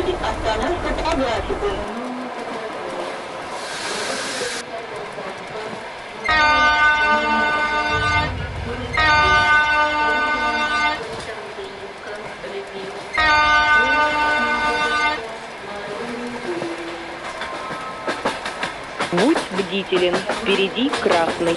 Пути остановка по графику. Будь бдителен, впереди красный.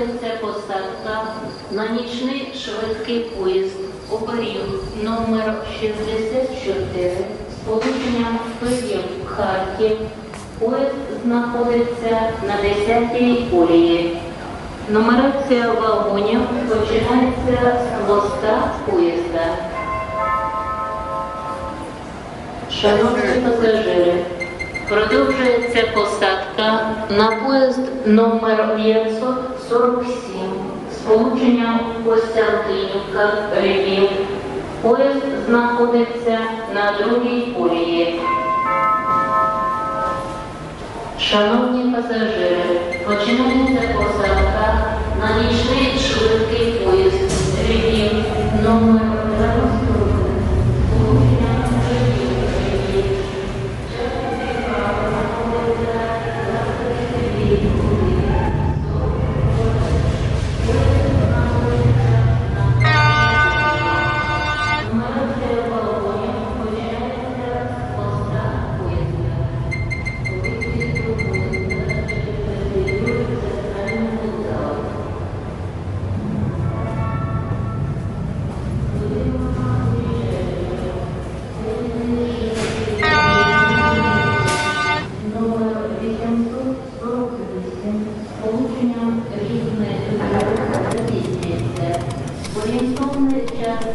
переводяться посадка на нічний швидкий поїзд оберіг номер 64 з порушенням Київ Харків. Поїзд знаходиться на 10-й колії. Нумерація вагонів починається з хвоста поїзда. Шановні пасажири, продовжується посадка на поїзд номер 500 47, сполучення Костянтинівка, Львів. Поїзд знаходиться на другій колії. Шановні пасажири, починається посадка на нічний швидкий поїзд Львів номер 2.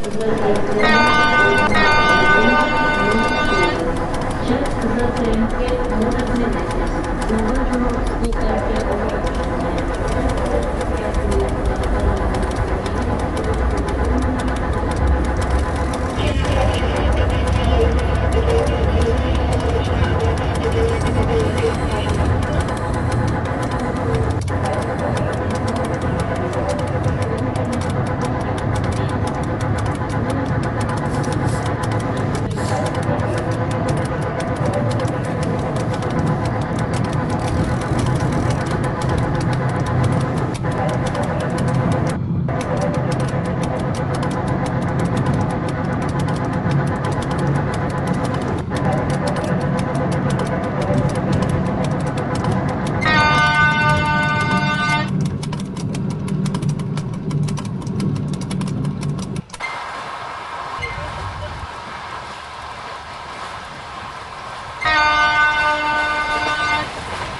続いていく